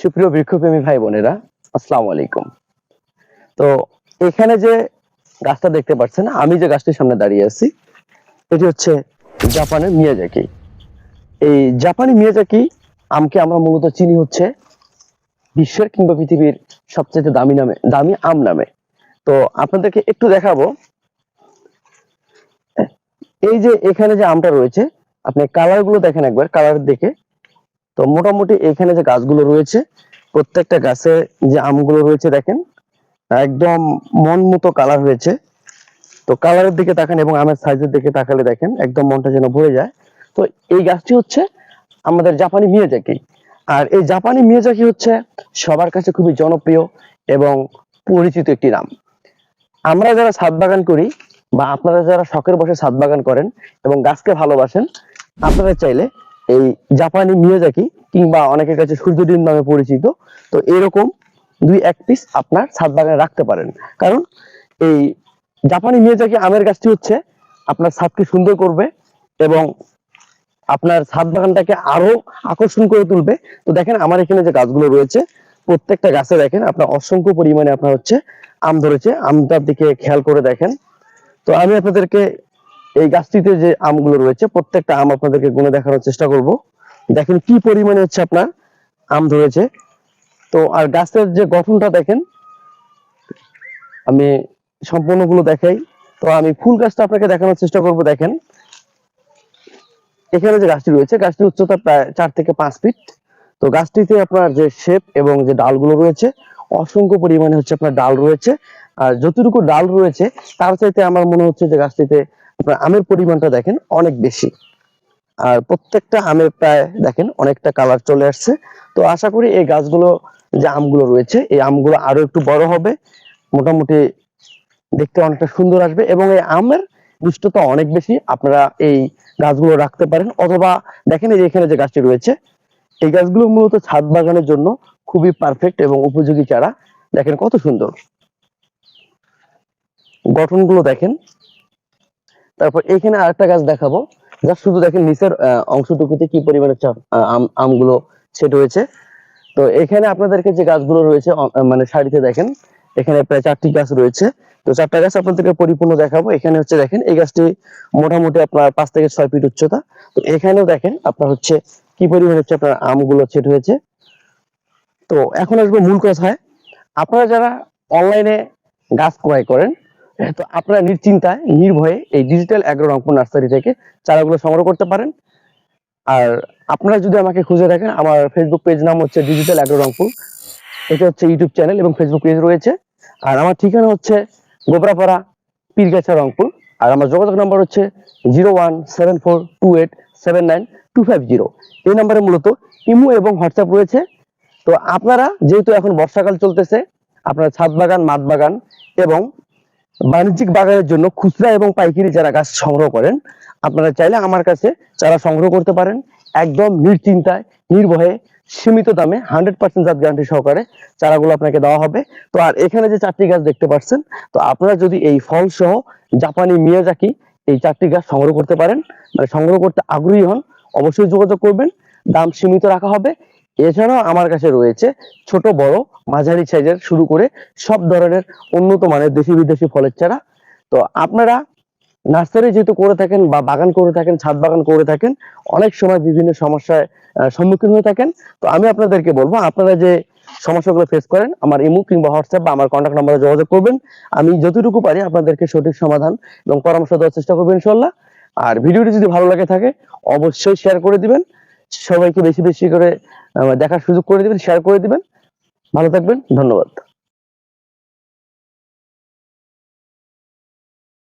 সুপ্রিয় বৃক্ষপ্রেমী ভাই বোনেরা, আসসালামু আলাইকুম। তো এখানে যে গাছটা দেখতে পাচ্ছেন, আমি যে গাছটির সামনে দাঁড়িয়ে আছি, এটি হচ্ছে জাপানের মিয়াজাকি। এই জাপানি মিয়াজাকি আমকে আমরা মূলত চিনি হচ্ছে বিশ্বের কিংবা পৃথিবীর সবচেয়ে দামি নামে, দামি আম নামে। তো আপনাদেরকে একটু দেখাবো। এই যে এখানে যে আমটা রয়েছে, আপনি কালারগুলো দেখেন একবার কালার দেখে তো মোটামুটি এখানে যে গাছগুলো রয়েছে, প্রত্যেকটা গাছে যে আমগুলো রয়েছে দেখেন, একদম মন মতো কালার হয়েছে। তো কালারের দিকে তাকান এবং আমের সাইজের দিকে তাকালে দেখেন, একদম মনটা যেন ভরে যায়। তো এই গাছটি হচ্ছে আমাদের জাপানি মিয়াজাকি। আর এই জাপানি মিয়াজাকি হচ্ছে সবার কাছে খুবই জনপ্রিয় এবং পরিচিত একটি নাম। আমরা যারা ছাদ বাগান করি বা আপনারা যারা শখের বসে ছাদ বাগান করেন এবং গাছকে ভালোবাসেন, আপনারা চাইলে এই জাপানি মিয়াজাকি কিংবা অনেকের কাছে সূর্য ডিম নামে পরিচিত, তো এরকম দুই এক পিস আপনার ছাদ বাগানে রাখতে পারেন। কারণ এই জাপানি মিয়াজাকি আমের গাছটি হচ্ছে আপনার ছাদকে সুন্দর করবে এবং আপনার ছাদ বাগানটাকে আরও আকর্ষণ করে তুলবে। তো দেখেন আমার এখানে যে গাছগুলো রয়েছে, প্রত্যেকটা গাছে দেখেন আপনার অসংখ্য পরিমাণে আপনার হচ্ছে আম ধরেছে। আমটার দিকে খেয়াল করে দেখেন। তো আমি আপনাদেরকে এই গাছটিতে যে আমগুলো রয়েছে, প্রত্যেকটা আম আপনাদেরকে গুনে দেখানোর চেষ্টা করব। দেখেন কি পরিমাণে হচ্ছে আপনার আম ধরেছে। তো আর গাছের যে গঠনটা দেখেন, আমি সম্পূর্ণগুলো দেখাই। তো আমি ফুল গাছটা আপনাকে দেখানোর চেষ্টা করব, দেখেন। এখানে যে গাছটি রয়েছে, গাছটির উচ্চতা প্রায় চার থেকে পাঁচ ফিট। তো গাছটিতে আপনার যে শেপ এবং যে ডালগুলো রয়েছে, অসংখ্য পরিমাণে হচ্ছে আপনার ডাল রয়েছে। আর যতটুকু ডাল রয়েছে, তার চাইতে আমার মনে হচ্ছে যে গাছটিতে আপনার আমের পরিমাণটা দেখেন অনেক বেশি। আর প্রত্যেকটা আমের প্রায় দেখেন অনেকটা কালার চলে আসছে। তো আশা করি এই গাছগুলো, যে আমগুলো রয়েছে, এই আমগুলো আরও একটু বড় হবে। মোটামুটি দেখতে অনেকটা সুন্দর আসবে এবং এই আমের মিষ্টতা অনেক বেশি। আপনারা এই গাছগুলো রাখতে পারেন। অথবা দেখেন এই এখানে যে গাছটি রয়েছে, এই গাছগুলো মূলত ছাদ বাগানের জন্য খুবই পারফেক্ট এবং উপযোগী চারা। দেখেন কত সুন্দর। গঠনগুলো দেখেন তারপর এখানে আরেকটা গাছ দেখাবো। যা শুধু দেখেন নিচের অংশটুকুতে কি পরিমাণে আমগুলো সেট হয়েছে। তো এখানে আপনাদেরকে যে গাছগুলো রয়েছে মানে সারিতে দেখেন, এখানে প্রায় চারটি গাছ রয়েছে। তো চারটা গাছ আপনাদেরকে পরিপূর্ণ দেখাবো। এখানে হচ্ছে দেখেন, এই গাছটি মোটামুটি আপনার পাঁচ থেকে ছয় ফিট উচ্চতা। তো এখানেও দেখেন, আপনার হচ্ছে কি পরিমাণ হচ্ছে আপনার আমগুলো সেট হয়েছে। তো এখন আসব মূল কথায়। আপনারা যারা অনলাইনে গাছ ক্রয় করেন তো আপনারা নিশ্চিন্তায়, নির্ভয়ে এই ডিজিটাল অ্যাগ্রো রংপুর নার্সারি থেকে চারাগুলো সংগ্রহ করতে পারেন। আর আপনারা যদি আমাকে খুঁজে রাখেন আমার ফেসবুক পেজ নাম হচ্ছে ডিজিটাল অ্যাগ্রো রংপুর এটা হচ্ছে ইউটিউব চ্যানেল এবং ফেসবুক পেজ রয়েছে। আর আমার ঠিকানা হচ্ছে গোবরাপাড়া পীরগাছা রংপুর। আর আমার যোগাযোগ নাম্বার হচ্ছে zero one seven four two eight seven nine two five zero. এই নাম্বারে মূলত ইমো এবং হোয়াটসঅ্যাপ রয়েছে। তো আপনারা যেহেতু এখন বর্ষাকাল চলতেছে, আপনারা ছাদ বাগান, মাঠ বাগান এবং বাণিজ্যিক বাগানের জন্য খুচরা এবং পাইকারি যারা গাছ সংগ্রহ করেন, আপনারা চাইলে আমার কাছে চারা সংগ্রহ করতে পারেন। একদম নির্চিন্তায় নির্ভয়ে, সীমিত দামে হান্ড্রেড পার্সেন্ট জাত গ্যারান্টি সহকারে চারাগুলো আপনাকে দেওয়া হবে। তো আর এখানে যে চারটি গাছ দেখতে পাচ্ছেন, তো আপনারা যদি এই ফল সহ জাপানি মিয়াজাকি এই চারটি গাছ সংগ্রহ করতে পারেন মানে সংগ্রহ করতে আগ্রহী হন, অবশ্যই যোগাযোগ করবেন। দাম সীমিত রাখা হবে। এছাড়াও আমার কাছে রয়েছে ছোট, বড়, মাঝারি সাইজের শুরু করে সব ধরনের উন্নত মানের দেশি বিদেশি ফলের চারা। তো আপনারা নার্সারি যেহেতু করে থাকেন বা বাগান করে থাকেন, ছাদ বাগান করে থাকেন, অনেক সময় বিভিন্ন সমস্যায় সম্মুখীন হয়ে থাকেন। তো আমি আপনাদেরকে বলব, আপনারা যে সমস্যাগুলো ফেস করেন, আমার ইমো কিংবা হোয়াটসঅ্যাপ বা আমার কন্ট্যাক্ট নাম্বারে যোগাযোগ করবেন। আমি যতটুকু পারি আপনাদেরকে সঠিক সমাধান এবং পরামর্শ দেওয়ার চেষ্টা করব ইনশাল্লাহ আর ভিডিওটি যদি ভালো লাগে থাকে, অবশ্যই শেয়ার করে দিবেন। সবাইকে বেশি বেশি করে দেখার সুযোগ করে দিবেন শেয়ার করে দিবেন। ভালো থাকবেন ধন্যবাদ।